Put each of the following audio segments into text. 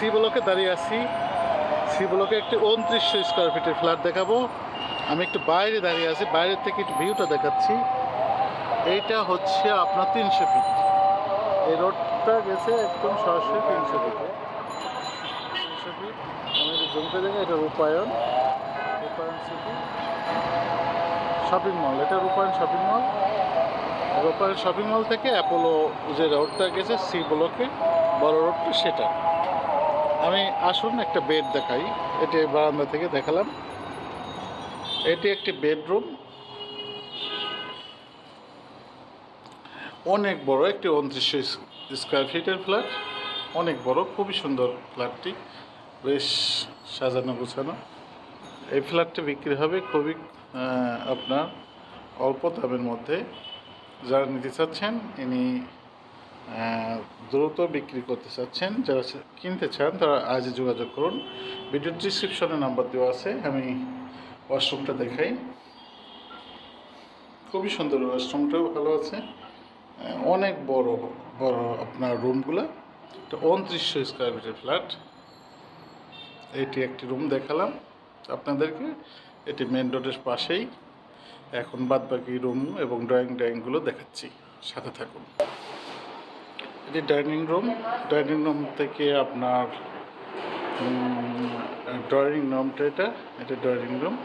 C ব্লকে দাঁড়িয়ে আছি। সি ব্লকে একটি উনত্রিশশো স্কোয়ার ফিটের ফ্ল্যাট দেখাবো। আমি একটু বাইরে দাঁড়িয়ে আছি বাইরের থেকে একটু ভিউটা দেখাচ্ছি। এইটা হচ্ছে আপনার তিনশো ফিট এই রোডটা গেছে একদম সরাসরি তিনশো ফিটে তিনশো ফিট আমি একটু জমতে দেখে, এটা রূপায়ণ। রূপায়ণ সিটি শপিং মল এটা রূপায়ণ শপিং মল রূপায়ণ শপিং মল থেকে অ্যাপোলো যে রোডটা গেছে, সি ব্লকে বড় রোডটা সেটা। আমি আসুন একটা বেড দেখাই। এটি বারান্দা থেকে দেখালাম। এটি একটি বেডরুম অনেক বড়, একটি উনত্রিশশো স্কোয়ার ফিটের ফ্ল্যাট অনেক বড়, খুবই সুন্দর ফ্ল্যাটটি বেশ সাজানো গোছানো। এই ফ্ল্যাটটি বিক্রি হবে খুবই আপনার অল্প দামের মধ্যে। যারা নিতে চাচ্ছেন, ইনি দ্রুত বিক্রি করতে চাচ্ছেন, যারা কিনতে চান, তারা আজই যোগাযোগ করুন। ভিডিও ডিসক্রিপশনে নাম্বার দেওয়া আছে, আমি ওয়াশরুমটা দেখাই। খুবই সুন্দর ওয়াশরুমটাও ভালো আছে। অনেক বড় বড় আপনার রুমগুলো এটা উনত্রিশশো স্কোয়ার ফিটের ফ্ল্যাট এটি একটি রুম দেখালাম আপনাদেরকে। এটি মেন রোডের পাশেই। এখন বাদ বাকি রুম এবং ড্রয়িং ড্রয়িংগুলো দেখাচ্ছি। সাথে থাকুন। এটি ডাইনিং রুম ডাইনিং রুম থেকে আপনার ড্রয়িং রুমটা এটা এটা ড্রয়িং রুম।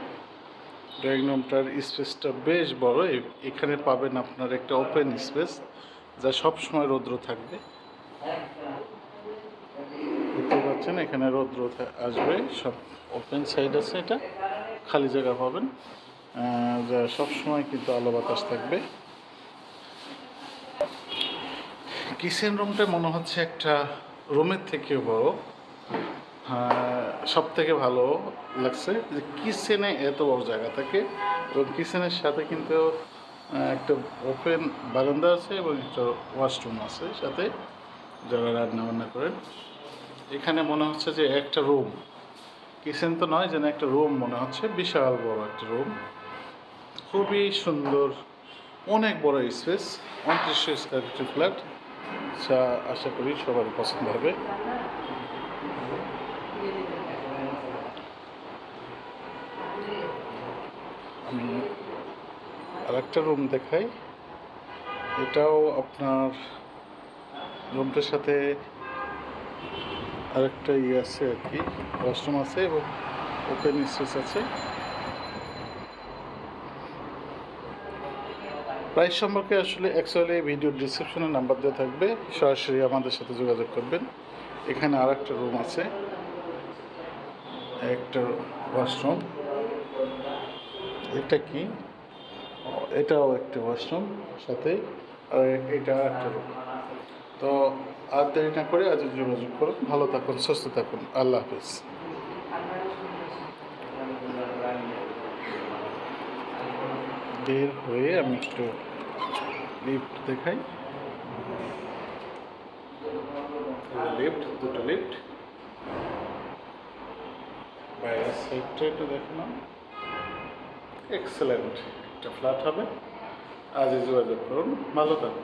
ড্রয়িং রুমটার স্পেসটা বেশ বড় এখানে পাবেন আপনার একটা ওপেন স্পেস, যা সব সময় রৌদ্র থাকবে। দেখতে পাচ্ছেন, এখানে রৌদ্র আসবে, সব ওপেন সাইড আছে এটা, খালি জায়গা পাবেন। যা সবসময় কিন্তু আলো বাতাস থাকবে। কিচেন রুমটা মনে হচ্ছে একটা রুমের থেকেও বড়? সব থেকে ভালো লাগছে যে কিচেনে এত বড় জায়গা থাকে এবং কিচেনের সাথে কিন্তু একটা ওপেন বারান্দা আছে এবং একটা ওয়াশরুম আছে সাথে যারা রান্না বান্না করেন। এখানে মনে হচ্ছে যে একটা রুম কিচেন তো নয়, যেন একটা রুম মনে হচ্ছে, বিশাল বড় একটা রুম খুবই সুন্দর, অনেক বড় স্পেস উনত্রিশশো স্কোয়ার ফিটের ফ্ল্যাট যা আশা করি সবার পছন্দ হবে। আমি আরেকটা রুম দেখাই। এটাও আপনার রুমটার সাথে আরেকটা ইয়ে আছে আর কি ওয়াশরুম আছে এবং ওপেন স্পেস আছে। প্রাইস সম্পর্কে আসলে অ্যাকচুয়ালি ভিডিও ডিসক্রিপশনে নাম্বার দেওয়া থাকবে। সরাসরি আমাদের সাথে যোগাযোগ করবেন। এখানে আর একটা রুম আছে। একটা ওয়াশরুম এটা কি? এটাও একটা ওয়াশরুম সাথে। আর এটা একটা রুম তো আর দেরি না করে আজ যোগাযোগ করুন। ভালো থাকুন, সুস্থ থাকুন। আল্লাহ হাফিজ। বের হয়ে আমি একটু লিফট দেখাই। লিফট দুটো লিফট বাইরের সাইডটা একটু দেখালাম। এক্সেলেন্ট একটা ফ্ল্যাট হবে। আজই যোগাযোগ করুন, ভালো থাকবে